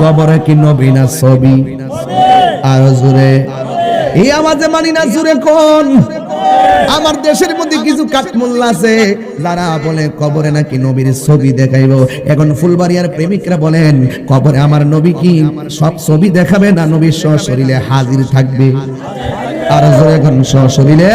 কবরে কি নবী না ছবি আর জোরে। এই আওয়াজে মানি না জোরে কোন? আমার দেশের মধ্যে কিছু কাঠমুল্লা আছে, যারা বলে কবরে নাকি নবীর ছবি দেখাইবো। এখন ফুলবাড়িয়ার প্রেমিকরা বলেন, কবরে আমার নবী কি সব ছবি দেখাবে না? নবীর শরীরে হাজির থাকবে। আর জোরে এখন শরীরে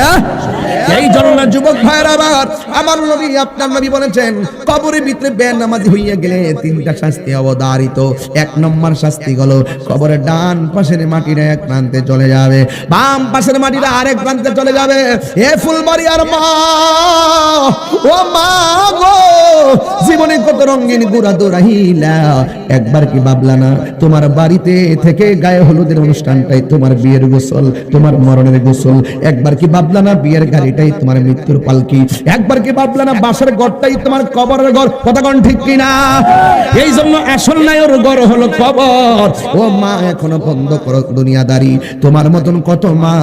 এই জন্য যুবক ভাইয়ের আবার আমার নবী, আপনার নবী বলেছেন, কবরের ভিতরে বেনামাজি হইয়া গেলে তিনটা শাস্তি অবধারিত। এক নম্বর শাস্তি হলো কবরের ডান পাশের মাটিটা এক প্রান্তে চলে যাবে। বাম পাশের মাটিটা আরেক প্রান্তে চলে যাবে। এ ফুলবাড়ি আর মা, ও মা গো। জীবনে কত রঙিন গুড়া দৌড়াইলা একবার কি ভাবলা না তোমার বাড়িতে থেকে গায়ে হলুদের অনুষ্ঠানটাই তোমার বিয়ের গোসল, তোমার মরণের গোসল। একবার কি ভাবলা না বিয়ের গাড়িটাই তোমার মৃত্যুর পালকি। একবার কি ভাবলা না বাসার ঘরটাই তোমার কবরের ঘর। কথাগণ ঠিক কিনা এই জন্য আসল নায়র ঘর হলো কবর। ও মা, এখনও বন্ধ করো দুনিয়াদারি। তোমার মতন কত মা,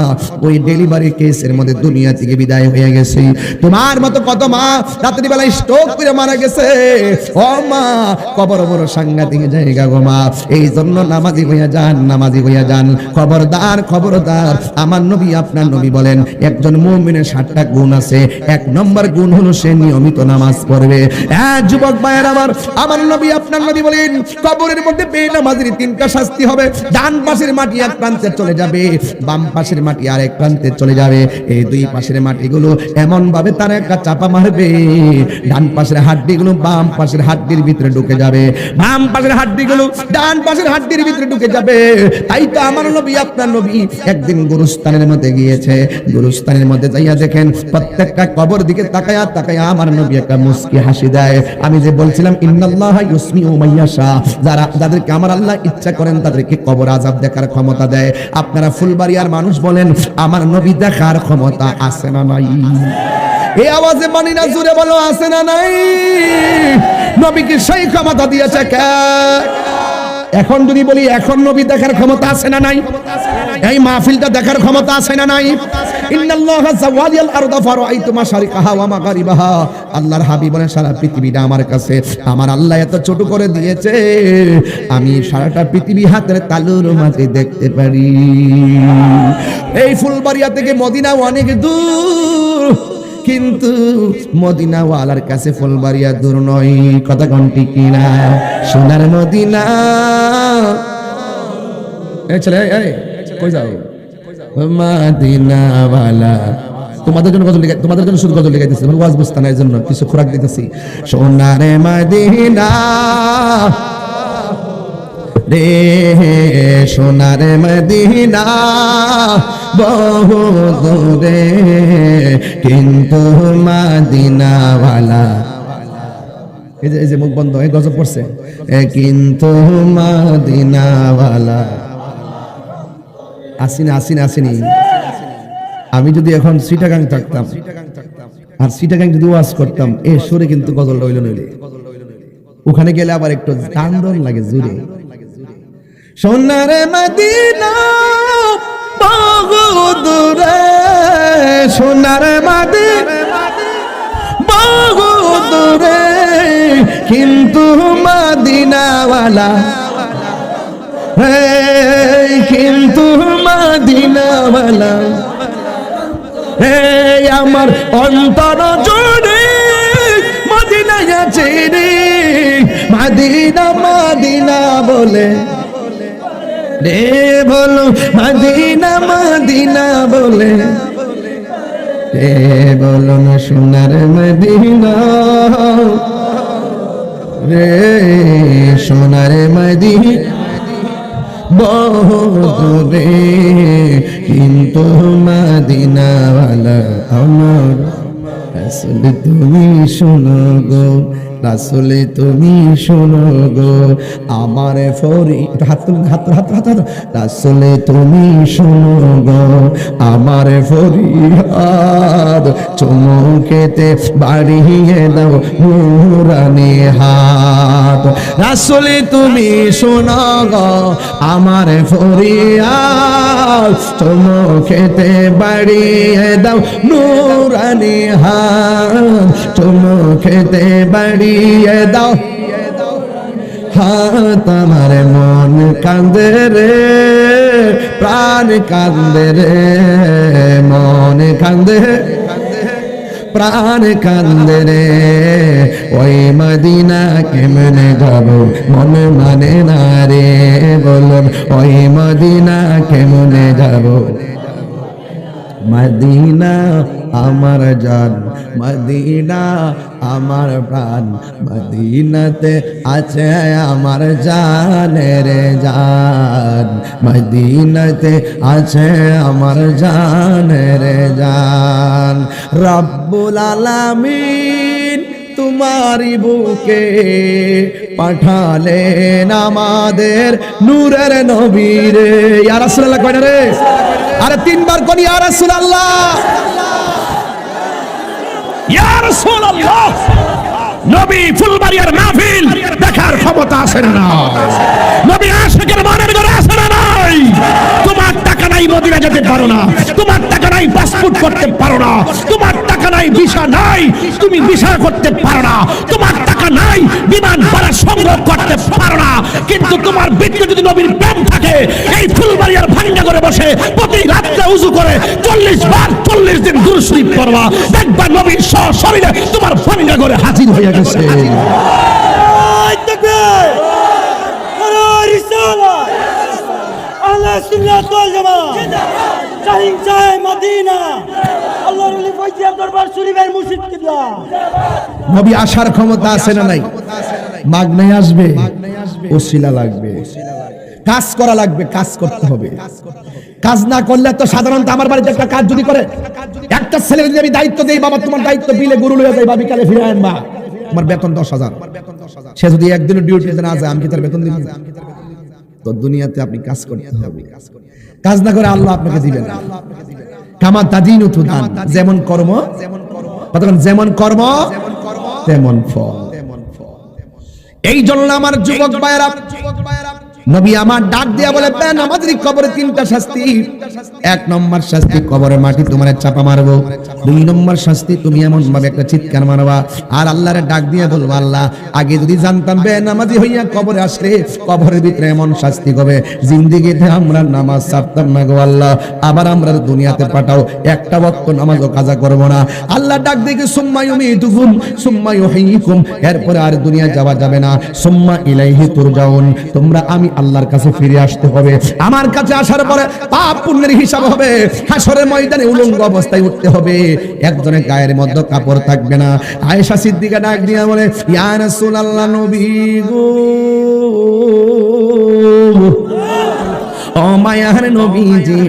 ওই ডেলিভারি কেসের মধ্যে দুনিয়া থেকে বিদায় হয়ে গেছে। তোমার মতো কত মা রাত্রি বেলায় স্ট্রোক করে মারা গেছে ও মা, কবর বড় সাংঘাতিক জায়গা গো মা। এই জন্য নামাজি হইয়া যান, নামাজি হইয়া যান। খবরদার খবরদার, আমার নবী আপনার নবী বলেন, একজন মুমিনের সাতটা গুণ আছে। এক নম্বর গুণ হলো সে নিয়মিত নামাজ পড়বে। হ্যাঁ যুবক ভাইয়ের আমার আমার নবী আপনার নবী বলেন, কবরের মধ্যে বেনামাজির তিনটা শাস্তি হবে। ডান পাশের মাটি এক প্রান্তে চলে যাবে, বাম পাশের মাটি আর এক প্রান্তে চলে যাবে। এই দুই পাশের মাটিগুলো এমন ভাবে তারা একটা চাপা মারবে। ডান পাশের হাড্ডিগুলো বাম পাশের হাড্ডির ভিতরে ঢুকে যাবে। বাম পাশের হাড্ডিগুলো ডান পাশের হাড্ডির ভিতরে ঢুকে যাবে। তাই তো আমার নবী, আপনার নবী একদিন গুরুস্থানের মধ্যে গিয়েছে। গুরুস্থানের মধ্যে যাইয়া দেখেন, প্রত্যেকটা কবর দিকে তাকায়া তাকায়া আমার নবী একটা মুস্কি হাসি দেয়। আমি যে বলছিলাম, ইন্নাল্লাহ ইউসমি ও মাইয়াশা যারা, যাদেরকে আমার আল্লাহ ইচ্ছা করেন, তাদেরকে কবর আজাব দেখার ক্ষমতা দেয়। আপনারা ফুলবাড়িয়ার মানুষ বলেন, আমার নবী দেখার ক্ষমতা আছে না নাই? এই আওয়াজে মানি না জুড়ে বলো, আছে না নাই? নবীকে সেই ক্ষমতা দিয়েছে কে? এখন যদি বলি, এখন নবী দেখার ক্ষমতা আছে না নাই? এই মাহফিলটা দেখার ক্ষমতা আছে না নাই? আল্লাহর হাবিব বলেন সারা পৃথিবীটা আমার কাছে। আমার আল্লাহ এত ছোট করে দিয়েছে। আমি সারাটা পৃথিবী হাতের তালুর মাঝে দেখতে পারি। এই ফুলবাড়িয়া থেকে মদিনা অনেক দূর। কিন্তু মদিনাওয়ালার কাছে ফুলবাড়িয়া দূর নয়। কথা ঘন্টি কিনা? সোনার মদিনা। ছেলে এই কই যাও? মদিনাওয়ালা। তোমাদের জন্য গজল তোমাদের জন্য শুধু গজল লিখাইতেছি ওয়াজ বুস্তানের জন্য কিছু খোরাক দিতেছি। সোনার মদিনা। রে সোনার মদিনা, বহু দূরে, কিন্তু মদিনাওয়ালা। এই যে এই যে মুখ বন্ধ, এই গজব পড়ছে। কিন্তু মদিনাওয়ালা। আসিনি আসিনি আসিনি। আমি যদি এখন সিটাগাং থাকতাম, আর সিটাগাং যদি ওয়াজ করতাম, এ সুরে কিন্তু গজল রইল নইলে। ওখানে গেলে আবার একটু কান্দন লাগে জুড়ে। সোনারে মদিনা দূরে, সোনারে মদিনা বহু দূরে, কিন্তু মদিনাওয়ালা। কিন্তু মদিনাওয়ালা। হে, আমার অন্তর জুড়ে মদিনায় আছে রে। মদিনা মদিনা বলে রে বলো মদিনা মদিনা বলে। রে বলো না সোনার মদিনা। রে সোনার মদিনা। বহু দূরে কিন্তু মদিনাওয়ালা আমার। তুমি শোনো গো। আসলে তুমি শোনো গো আমার ফরি হাত তুলুন, হাত হাত হাত হাত। তুমি শোনো গো আমার ফরিয়াদ চমকেতে বাড়িয়ে দাও নুরানি হাত। আসলে তুমি শোনো আমার ফরিয়াদ। চমকেতে বাড়িয়ে দাও নুরানি হাত। চমকেতে বাড়িয়ে দাও হাত আমার মন কান্দে রে, প্রাণ কান্দে রে, মন কান্দে, প্রাণ কান্দে রে। ওই মদিনা কেমনে যাব, মন মানে না রে বলুন, ওই মদিনা কেমনে যাব? মদিনা আমার জান। মদিনা আমার প্রাণ, মদিনাতে আছে আমার জানের জান, মদিনাতে আছে আমার জানের জান। রব্বুল আলামিন তোমারি বুকে পাঠালেন আমাদের নূরের নবীরে। ইয়া রাসূলুল্লাহ কয় না রে? আরে তিনবার কোনি রাসূলুল্লাহ। টাকা নাই মদিনা যেতে পারো না। তোমার টাকা নাই পাসপোর্ট করতে পারো না। তোমার টাকা নাই ভিসা নাই। তুমি ভিসা করতে পারো না। তোমার টাকা নাই বিমান ভাড়া সংগ্রহ করতে পারো না। কিন্তু তোমার ভিতরে যদি নবীর প্রেম বসে এই ফুলবাড়িয়ার ভাঙ্গা করে বসে প্রতি রাত্রে উজু করে চল্লিশ বার চল্লিশ দিন দুরুশরীফ করবা। দেখবা নবীর শরীরে তোমার ভাঙ্গা করে হাজির হয়ে গেছে। আসার ক্ষমতা আছে না নাই? মাগনায় আসবে ও শিলা লাগবে। কাজ করা লাগবে, কাজ করতে হবে। কাজ না করলে তো সাধারণত আমার বাড়িতে একটা কাজ যদি করে, একটা ছেলে যদি আমি দায়িত্ব দেই, বাবা তোমার দায়িত্ব বিলে গুরু লয়ে যাই বা বিকালে ফিরে আনবা আমার বেতন দশ হাজার। সে যদি একদিনের ডিউটিতে না যায়, আমি কি তার বেতন দিব? তো দুনিয়াতে আপনি কাজ করতে হবে। কাজ না করে আল্লাহ আপনাকে দিবেন কামা তাদিন উতুদান যেমন কর্ম যেমন কর্ম, তেমন ফল। এই জন্য আমার যুবক ভাইয়েরা নবী আমার ডাক দিয়া বলে বেন আমাদের কবরে তিনটা শাস্তি। এক নম্বর শাস্তি কবরে মাটি তোমার চাপা মারবো। দুই নম্বর শাস্তি, তুমি এমন ভাবে একটা চিৎকার মারবা। আর আল্লাহর ডাক দিয়ে বলব, আল্লাহ, আগে যদি জানতাম বে নামাজি হইয়া কবরে আসলে কবরের ভিতরে এমন শাস্তি হবে জিন্দিগিতে আমরা নামাজ ছাড়তাম না গো আল্লাহ। আবার আমরা দুনিয়াতে পাঠাও, একটা বক্ত নামাজও কাজা করব না। আল্লাহ ডাক দেখে, সুম্মা ইউমিতুকুম, সুম্মা ইউহয়িকুম এরপরে আর দুনিয়া যাওয়া যাবে না। সুম্মা ইলাইহি তুরজাউন। তোমরা আমি আল্লাহর কাছে ফিরে আসতে হবে। আমার কাছে আসার পরে পাপ পুণ্যের হিসাব হবে। হাসরের ময়দানে উলঙ্গ অবস্থায় উঠতে হবে। একজনের গায়ের মধ্যে কাপড় থাকবে না। আয়েশা সিদ্দিকা ডাক দিয়া বলে, ইয়া রাসূলুল্লাহ নবী গো। মায়ার নবীজি।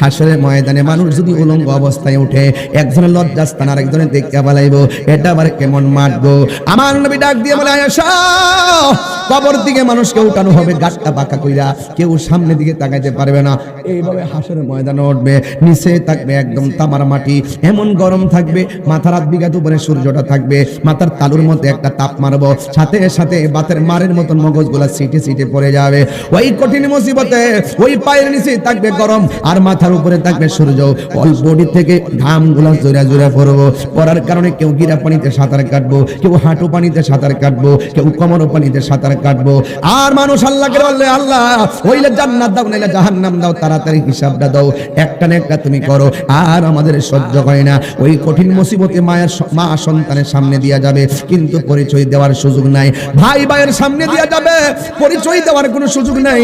হাসরের ময়দানে মানুষ যদি উলঙ্গ অবস্থায় উঠে, একজনের লজ্জাস্থান আর একজনের দেখতে পালাইবো এটা আবার কেমন মারবো আমার নবী ডাক দিয়ে বলে আয়সা কবর দিকে মানুষকে উঠানো হবে, গাছটা বাঁকা কইরা। কেউ সামনের দিকে তাকাইতে পারবে না। এইভাবে হাসরের ময়দানে উঠবে, নিচে থাকবে একদম তামার মাটি, এমন গরম থাকবে, মাথার হাত বিঘাত উপরে সূর্যটা থাকবে, মাথার তালুর মধ্যে একটা তাপ মারবো, সাথে সাথে বাতের মারের মতন মগজগুলা সিটে সিটে পড়ে যাবে। ওই কঠিন মুসিবতে, ওই পায়ের নিচে থাকবে গরম, আর মাথার উপরে থাকবে সূর্য। অল বডি থেকে ঘামগুলা জোরা জোরা পড়ব। পড়ার কারণে কেউ গিরা পানিতে সাঁতার কাটবো, কেউ হাঁটু পানিতে সাঁতার কাটবো, কেউ কোমর পানিতে সাঁতার কাটবো। আর মানুষ আল্লাহকে বললে আল্লাহ হইলে জান্নাত দাও, নাইলে জাহান্নাম দাও, তাড়াতাড়ি হিসাবটা দাও। একটা না একটা তুমি করো, আর আমাদের সহ্য হয় না। ওই কঠিন মুসিবতে মায়ের মা সন্তানের সামনে দিয়া যাবে, কিন্তু পরিচয় দেওয়ার সুযোগ নাই। ভাই ভাইয়ের সামনে দিয়া যাবে, পরিচয় দেওয়ার কোনো সুযোগ নাই।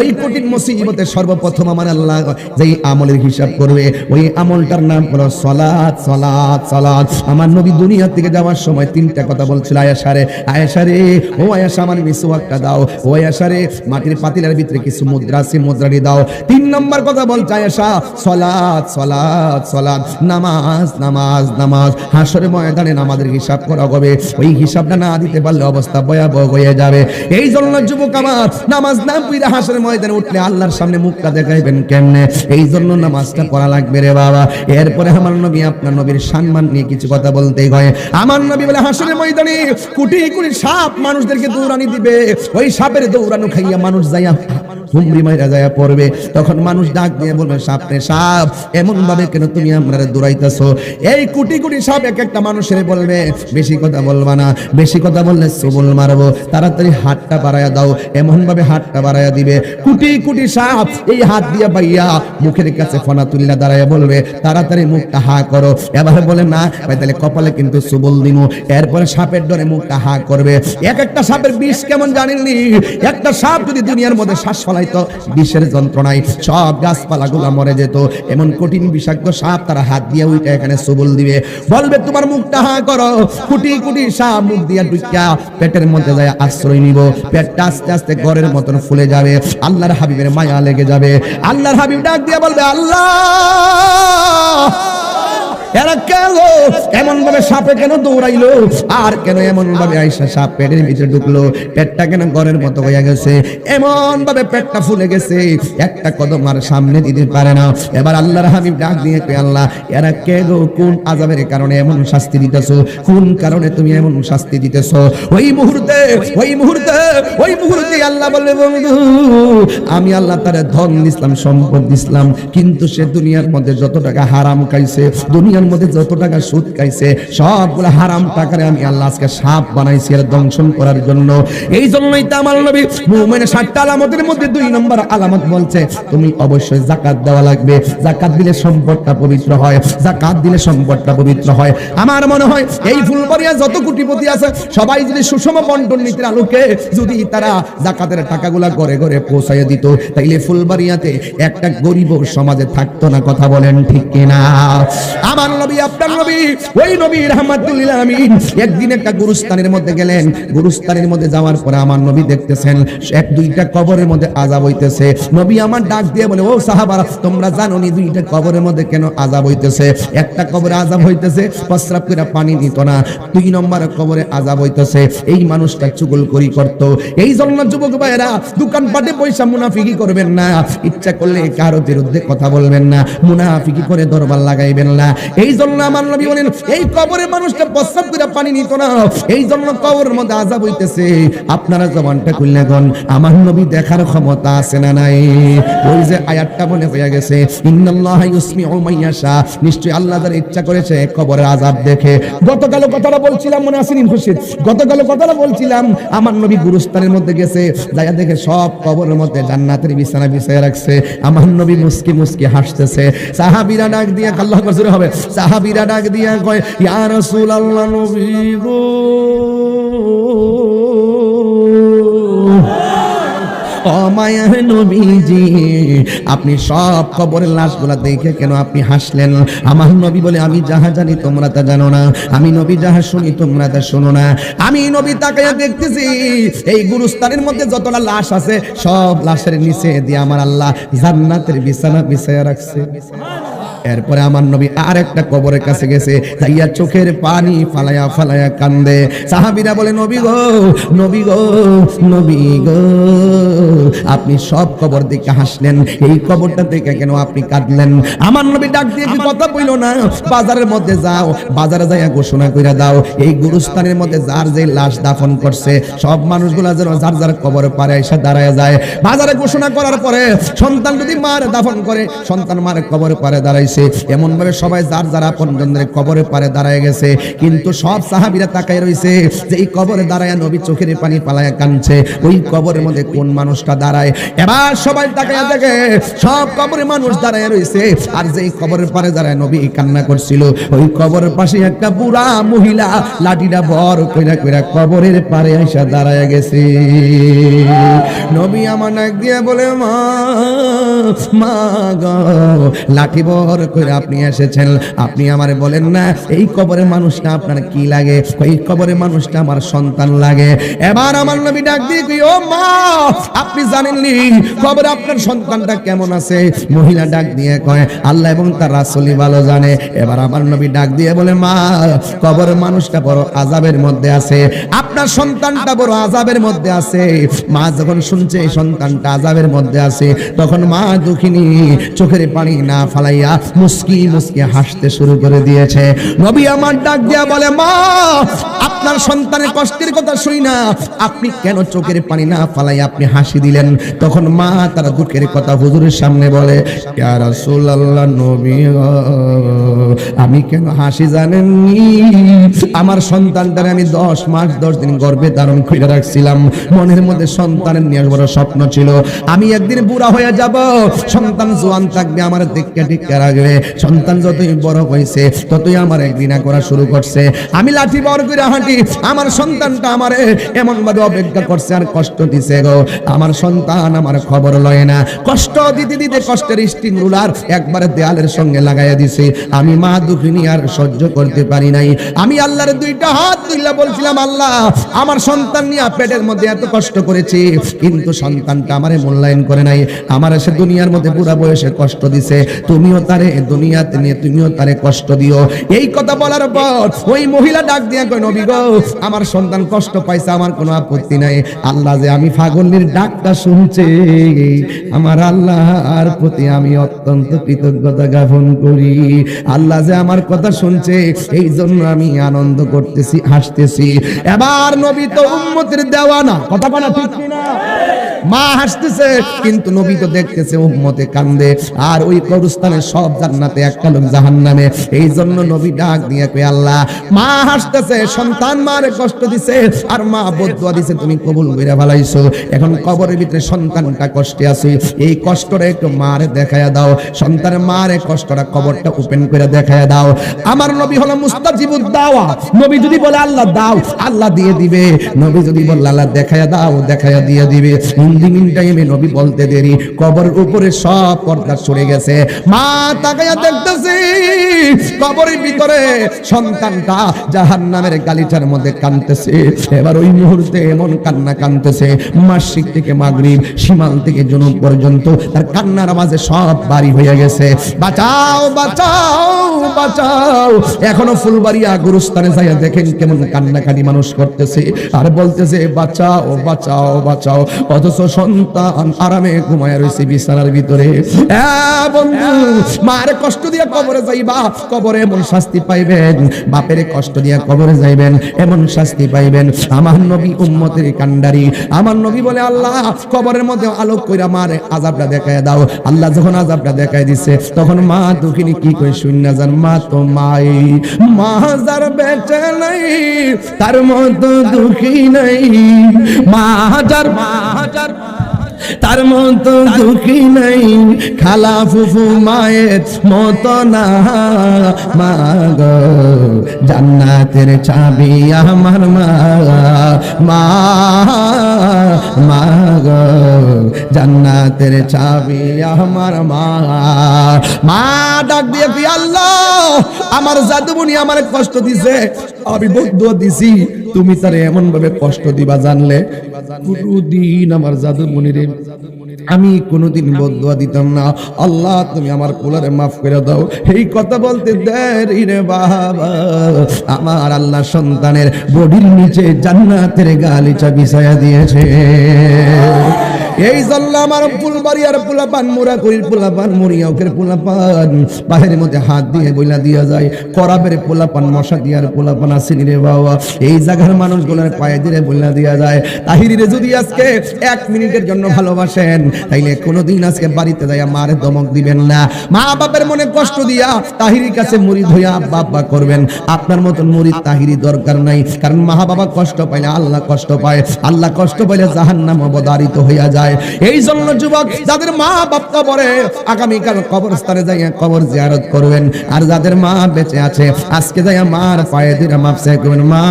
ওই কঠিন মুসিবতে সর্বপ্রথম আমার আল্লাহ যেই আমলের হিসাব করবে, ওই আমলটার নাম হলো সলাৎ সলাৎ সলাৎ আমার নবী দুনিয়া থেকে যাওয়ার সময় তিনটা কথা বলছিল আয়াসারে আয়াসারে ও আয়াসা আমার মিসওয়াকটা দাও। ও আয়াসারে মাটির পাতিলের ভিতরে কিছু মুদ্রা আছে, মুদ্রাটি দাও। তিন নম্বর কথা বলছে আয়াসা সলাৎ সলাৎ সলাৎ নামাজ নামাজ নামাজ। হাসরে ময়দানে নামাজের হিসাব করা হবে। ওই হিসাবটা না দিতে পারলে অবস্থা ভয়াবহ হয়ে যাবে। এই জন্য যুবক আমার, নামাজ না পড়ে হাসরে ময়দানে উঠলে আল্লাহর সামনে মুখটা দেখাইবেন কেমনে? এই জন্য নামাজটা পড়া লাগবে রে বাবা। এরপরে আমার নবী আপনার নবীর সম্মান নিয়ে কিছু কথা বলতেই হয়। আমার নবী বলে হাসরে ময়দানে কুটি কুটি সাপ মানুষদেরকে দৌড়ানি দিবে। ওই সাপের দৌড়ানো খাইয়া মানুষ যাইয়া হুমড়ি মাইরা যায় পড়বে। তখন মানুষ ডাক দিয়ে বলবে সাপ রে সাপ এমন ভাবে কেন তুমি আমরা দৌড়াইতেছো এই কোটি কোটি সাপ এক একটা মানুষের বলবে, বেশি কথা বলবা না, বেশি কথা বললে সবল মারবো। তাড়াতাড়ি হাতটা বাড়াইয়া দাও এমন ভাবে হাতটা বাড়াইয়া দিবে। কোটি কোটি সাপ এই হাত দিয়ে পাইয়া মুখের কাছে ফনা তুলিয়া দাঁড়াইয়া বলবে, তাড়াতাড়ি মুখটা হা করো। এবার বলে, না, ভাই, তাহলে কপালে কিন্তু সুবল দিমু। এরপরে সাপের ডরে মুখটা হা করবে। এক একটা সাপের বিষ কেমন জানেননি? একটা সাপ যদি দুনিয়ার মধ্যে শ্বাস ফলাইতো বিষের যন্ত্রণায় সব গাছপালা গুলা মরে যেত। এমন কঠিন বিষাক্ত সাপ তারা হাত দিয়ে উইটা এখানে সুবল দিবে। বলবে, তোমার মুখটা হা করো। কুটি কুটি সাপ মুখ দিয়ে ঢুকিয়া পেটের মধ্যে যায় আশ্রয় নিব। পেটটা আস্তে আস্তে ঘরের মতন ফুলে যাবে। আল্লাহর হাবিবের মায়া লেগে যাবে। আল্লাহর হাবিব ডাক দিয়ে বলবে, আল্লাহ! শাস্তি দিতেছো? কোন কারণে তুমি এমন শাস্তি দিতেছো? ওই মুহূর্তে ওই মুহূর্তে ওই মুহূর্তে আল্লাহ বলে বন্ধু, আমি আল্লাহ তারে ধন দিছিলাম, সম্পদ দিছিলাম। কিন্তু সে দুনিয়ার মধ্যে যত টাকা হারাম খাইছে দুনিয়ার মধ্যে যত টাকা সুদ খাইছে, সবগুলো হারাম টাকারে আমি আল্লাহ আজকে সাপ বানাইছি এর দংশন করার জন্য। এই জন্যই তো আমার নবী মুমিনের সাতটা আলামতের মধ্যে দুই নম্বর আলামত বলছে, তুমি অবশ্যই জাকাত দেওয়া লাগবে। জাকাত দিলে সম্পদটা পবিত্র হয় জাকাত দিলে সম্পদটা পবিত্র হয়। আমার মনে হয় এই ফুলবাড়িয়া যত কোটিপতি আছে, সবাই যদি সুষম বন্টন নীতির আলোকে যদি তারা জাকাতের টাকাগুলা ঘরে ঘরে পৌঁছাইয়া দিত, তাইলে ফুলবাড়িয়াতে একটা গরিব সমাজে থাকতো না, কথা বলেন ঠিক কিনা? আমার নবী, আপনার নবী। ওই নবী রহমাতুল্লিল আমিন একদিন একটা গুরুস্থানের মধ্যে গেলেন। গুরুস্থানের মধ্যে যাওয়ার পরে আমার নবী দেখতেছেন, এক দুইটা কবরের মধ্যে আজাব হইতেছে। নবী আমার ডাক দিয়ে বলে, ও সাহাবারা, তোমরা জানো নি দুইটা কবরের মধ্যে কেন আজাব হইতেছে? একটা কবরে আজাব হইতেছে, প্রস্রাব করে পানি নিত না। দুই নম্বর কবরে আজাব হইতেছে, এই মানুষটা চুগল করি করত। এই জন্য যুবক ভাইয়েরা, দোকানপাটে পয়সা মুনাফিকি করবেন না। ইচ্ছা করলে কারও বিরুদ্ধে কথা বলবেন না। মুনাফিকি করে দরবার লাগাইবেন না। এই জন্য আমার নবী বলেন, এই কবরে মানুষটা প্রস্রাব করে পানি নিত না। এই জন্য কবরের মধ্যে আজাব হইতেছে। আপনারা জবানটা খুললে গন আমার নবী দেখার ক্ষমতা আছে না নাই? ওই যে আয়াতটা মনে হয়ে গেছে, ইন্নাল্লাহ ইউসমিউ মাইয়াশা নিশ্চয়ই আল্লাহ যার ইচ্ছা করেছে কবরের আজাব দেখে। গতকাল কথাটা বলছিলাম, মনে আসেনি খুশি গতকাল কথাটা বলছিলাম, আমার নবী গুরুস্থানের মধ্যে গেছে, যাইয়া দেখে সব কবরের মধ্যে জান্নাতের বিছানা বিছায় রাখছে। আমার নবী মুস্কি মুস্কি হাসতেছে। সাহাবীরা ডাক দিয়ে, আল্লাহ হবে। সাহাবীরা ডাক দিয়ে কয়, ইয়া রাসূলুল্লাহ নবী গো। নবীজি, আপনি সব খবরের দেখে কেন আপনি হাসলেন? আমার নবী বলে, আমি যাহা জানি তোমরা তা জানো না। আমি নবী যাহা শুনি তোমরা তা শোনো না। আমি নবী তাকাইয়া দেখতেছি, এই গুরুস্থানের মধ্যে যতটা লাশ আছে, সব লাশের নিচে দিয়ে আমার আল্লাহ জান্নাতের বিছানা বিছায়া রাখছে। এরপরে আমার নবী আর একটা কবরের কাছে গেছে তাইয়া চোখের পানি ফালায়া ফালায়া কান্দে। সাহাবীরা বলে, নবী গো নবী গো নবী গো, আপনি সব কবর দেখে হাসলেন, এই কবরটা দেখে কেন আপনি কাঁদলেন? আমার নবী ডাক দিয়ে কথা বইল না? বাজারের মধ্যে যাও, বাজারে যাইয়া ঘোষণা কইরা দাও, এই গুরুস্থানের মধ্যে যার যে লাশ দাফন করছে, সব মানুষগুলা যেন যার যার কবর পারে এসে দাঁড়ায় যায়। বাজারে ঘোষণা করার পরে সন্তান যদি মার দাফন করে, সন্তান মার কবর পারে এমন ভাবে সবাই যার যার আপনজনদের কবরে পারে দাঁড়ায় গেছে। কিন্তু সব সাহাবিরা তাকায় রইছে যে এই কবরে দাঁড়ায় নবী চোখের পানি পালায় কানছে ওই কবরের মধ্যে কোন মানুষটা দাঁড়ায়? এবার সবাই তাকায় দেখে সব কবরের মানুষ দাঁড়ায় রইছে। আর যে কবরের পারে দাঁড়ায় নবী কান্না করছিল। ওই কবরের পাশে একটা বুড়া মহিলা লাঠিটা বর কইরা কইরা কবরের পারে এসে দাঁড়ায় গেছে। নবী আমার নাক দিয়ে বলে, মা মা গো। লাঠি বর করে আপনি এসেছেন, আপনি আমারে বলেন না, এই কবরের মানুষটা আপনার কি লাগে? এই কবরের মানুষটা আমার সন্তান লাগে। এবার আমার নবী ডাক দিয়ে কই, ও মা, আপনি জানেননি কবরে আপনার সন্তানটা কেমন আছে? মহিলা ডাক দিয়ে কয়, আল্লাহ এবং তার রাসূলই ভালো জানে। এবার আমার নবী ডাক দিয়ে বলে, মা কবরের মানুষটা বড় আজাবের মধ্যে আছে। আপনার সন্তানটা বড় আজাবের মধ্যে আছে। মা যখন শুনছে সন্তানটা আজাবের মধ্যে আছে, তখন মা দুঃখিনী চোখের পানি না ফালাইয়া মুস্কি মুস্কি হাসতে শুরু করে দিয়েছে। নবী আমার ডাক দিয়া বলে, মা, আপনার সন্তানের কষ্টের কথা শুই না। আপনি কেন চোখের পানি না ফালাই আপনি হাসি দিলেন? তখন মা তার দুঃখের কথা হুজুরের সামনে বলে নবী, আমি কেন হাসি জানেননি? আমার সন্তানটারে আমি দশ মাস, দশ দিন গর্ভে ধারণ করে রাখছিলাম। মনের মধ্যে সন্তানের নিয়ে বড় স্বপ্ন ছিল। আমি একদিন বুড়া হয়ে যাব, সন্তান জোয়ান থাকবে, আমার দেখতে টিকে রাখবে সন্তান যতই বড় হয়েছে ততই আমার ঘৃণা করা শুরু করছে। আমি লাঠি বড় করে হাঁটি, আমার সন্তানটা আমারে এমন ভাবে অপেক্ষা করছে আর কষ্ট দিছে গো। আমার সন্তান আমার খবর লয় না। কষ্ট দিতে দিতে কষ্টের স্টিম রুলার একবারে দেয়ালের সঙ্গে লাগাইয়া দিছে। আমি মা দুঃখিনী আর সহ্য করতে পারি নাই। আমি আল্লাহর দুইটা হাত তুইলা বলছিলাম, আল্লাহ, আমার সন্তান নিয়ে পেটের মধ্যে এত কষ্ট করেছি, কিন্তু সন্তানটা আমারে মূল্যায়ন করে নাই। আমার সে দুনিয়ার মধ্যে পুরা বয়সে কষ্ট দিছে। তুমিও তারে দুনিয়াতে নিয়ে তুমিও তারে কষ্ট দিও। এই কথা বলার পর ওই মহিলা ডাক দিয়া কই নবী গো, আমার সন্তান কষ্ট পাইছে, আমার কোনো আপত্তি নাই। আল্লাহ যে আমি ফাগলির ডাকটা শুনছে, আমার আল্লাহর প্রতি আমি অত্যন্ত কৃতজ্ঞতা জ্ঞাপন করি। আল্লাহ যে আমার কথা শুনছে এই জন্য আমি আনন্দ করতেছি, হাসতেছি। এবার নবী তো উম্মতের দেওয়ানা, কথা বলা ঠিক কিনা? মা হাসতেছে, কিন্তু নবী তো দেখতেছে, উম্মতে কান্দে। আর ওই কবরস্থানে সব জান্নাতে একটা লোক জাহান্নামে। এই জন্য নবী ডাক দিয়ে কই আল্লাহ, মা হাসতেছে, সন্তান মারে কষ্ট দিছে, আর মা বদুয়া দিছে, তুমি কবুল কইরা ভালাইছো এখন কবরের ভিতরে সন্তানটা কষ্টে আছে এই কষ্টটা একটু মারে দেখায়া দাও। সন্তানের মারে কষ্টটা কবরটা ওপেন করে দেখায়া দাও। আমার নবী হলো মুস্তাজিবুদ দাওয়া। নবী যদি বলে, আল্লাহ, দাও। আল্লাহ দিয়ে দিবে। নবী যদি বলে, আল্লাহ দেখায়া দাও দেখায়া দিয়ে দিবে। ইন্দিমিন টাইমে নবী বলতে দেরি। কবর উপরে সব পর্দা সরে গেছে। মা তাকায়া দেখতেছি। কবরের ভিতরে সন্তানটা জাহান্নামের গালিচার মধ্যে কাঁদতেছে। এবার ওই মুহূর্তে এমন কান্না কাঁদতেছে, মাসিক থেকে মাগরিব সীমাল থেকে জনম পর্যন্ত তার কান্নার আওয়াজে সব বাড়ি হয়ে গেছে। বাঁচাও বাঁচাও বাঁচাও। এখনও ফুলবাড়িয়া গুরুস্থানে যাইয়া দেখেন কেমন কান্নাকাটি মানুষ করতেছে। আর বলতেছে, বাঁচাও বাঁচাও বাঁচাও। অথচ সন্তান আরামে ঘুমায় রয়েছে বিছানার ভিতরে। বন্ধু, মার কষ্ট দিয়া কবরে যাইবা। কবরে এমন শাস্তি পাইবেন, বাপের কষ্ট দিয়া কবরে যাইবেন, এমন শাস্তি পাইবেন। আমার নবী উম্মতের কান্ডারি আমার নবী বলে, আল্লাহ, কবরের মধ্যে আলোক কইরা মারে আজাবটা দেখায় দাও। আল্লাহ যখন আজাবটা দেখায় দিছে, তখন মা দুঃখিনী কি কই শূন্য যান মা তো মাই, মা যার বেঁচে নাই, তার মতো দুঃখী নাই। মা হাজার মা যার তার মতো দুঃখী নাই। খালা ফুফু মায়ের মতো না। মা গো, জান্নাতের চাবি আমার মা। মা মা গো, জান্নাতের চাবি আমার মা। মা, ডাক দিয়ে কি আল্লাহ, আমার জাদুমণি আমার কষ্ট দিছে? আমি বদুয়া দিছি। তুমি তারে এমন ভাবে কষ্ট দিবা জানলে? কোনদিন আমার জাদুমণিরে আমি কোনোদিন বদুয়া দিতাম না। আল্লাহ তুমি আমার পোলারে মাফ করে দাও। এই কথা বলতে দেরি রে বাবা। আমার আল্লাহ সন্তানের বডির নিচে জান্নাতের গালিচা বিছায়া দিয়েছে। এই জন্য আমার ফুলবাড়ি আর পোলাপান মোরা করির পোলাপান মরিয়া ওকের পোলাপান বাহিরের মধ্যে হাত দিয়ে বইলা দিয়া যায়। করাবের পোলাপান মশা দিয়ার পোলাপান আসেনি রে বাবা। এই জায়গার মানুষগুলোর পায়ে দিয়ে বইলা দিয়া যায়। তাহিরিরে যদি আজকে এক মিনিটের জন্য ভালোবাসেন তাইলে কোনোদিন আজকে বাড়িতে যাইয়া মারে দমক দিবেন না। মা বাপের মনে কষ্ট দিয়া তাহিরির কাছে মুড়ি ধইয়া আব্বা করবেন। আপনার মতন মুড়ি তাহিরি দরকার নাই। কারণ মা বাবা কষ্ট পাইলে আল্লাহ কষ্ট পায়। আল্লাহ কষ্ট পাইলে জাহান্নাম অবদারিত হইয়া যায়। এই জন্য যুবক, যাদের মা বাপ কবরে, আগামীকাল কবরস্থানে যাইয়া কবর জিয়ারত করবেন। আর যাদের মা বেঁচে আছে, আজকে যাইয়া মার পায়ে দিরা মাপ চাই করবেন মা,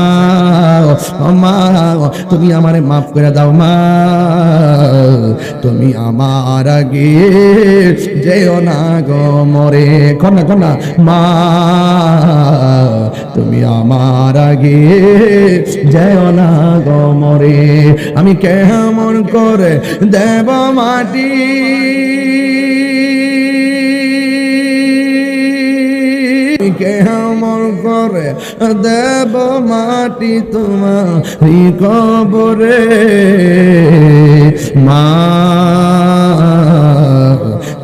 তুমি আমারে মাফ করে দাও, মা, তুমি আমার আগে যেও না গো মরে। কন্যা কন্যা মা, তুমি আমার আগে যেও না গো মরে। আমি কেমন করে দেব মাটি? কেমন করে, দেব মাটি তোমার কবরে। মা,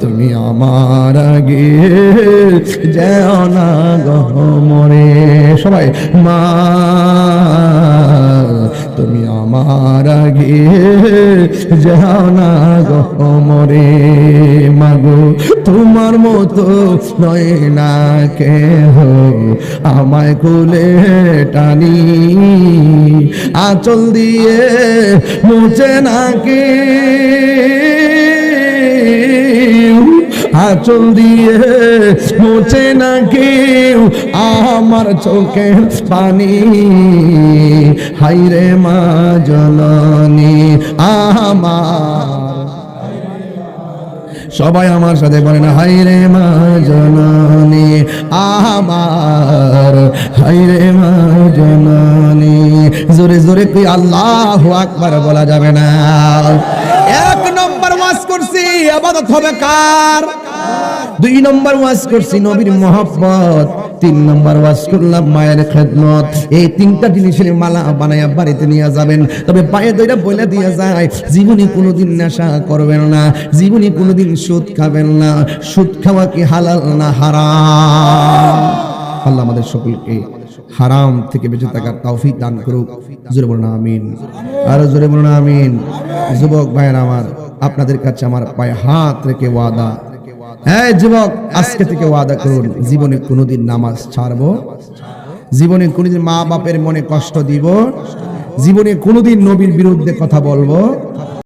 তুমি আমার আগে যেও না গহমরে সবাই, মা, তুমি আমার আগে যাও না গো মরে মাগো, তোমার মতো নয় না কে হো আমায় কোলে টানি, আচল দিয়ে মুছে নাকি। আঁচল দিয়ে মুছে না কেউ আমার চোখে পানি। হাইরে মা জননী, আমার। সবাই আমার সাথে বলে না হাইরে মা জননী, আমার। হাইরে মা জননী, জোরে জোরে তুই আল্লাহ আকবার বলা যাবে না। করছি আবাদত হবে কার? দুই নম্বর ওয়াজ করছি নবীর মোহাম্মত তিন নম্বর ওয়াজ করলাম মায়ের খেদমত। এই তিনটা জিনিসের মালা বানায়া বাড়িতে নিয়ে যাবেন। তবে পায়ে দইরা দিয়ে যায় কোনোদিন নেশা করবেন না, জীবনে কোনোদিন সুদ খাবেন না। সুদ খাওয়া কি হালাল না হারাম? আল্লাহ আমাদের সকলকে হারাম থেকে বেঁচে থাকার তৌফিক দান করুক। জোরে বলুন, আমিন। আর জোরে বলুন, আমিন। যুবক ভাইয়ের আমার আপনাদের কাছে আমার পায়ে হাত রেখে ওয়াদা। হ্যাঁ যুবক, আজকে থেকে ওয়াদা করুন, জীবনে কোনোদিন নামাজ ছাড়বো। জীবনে কোনোদিন মা বাপের মনে কষ্ট দিব। জীবনে কোনোদিন নবীর বিরুদ্ধে কথা বলব।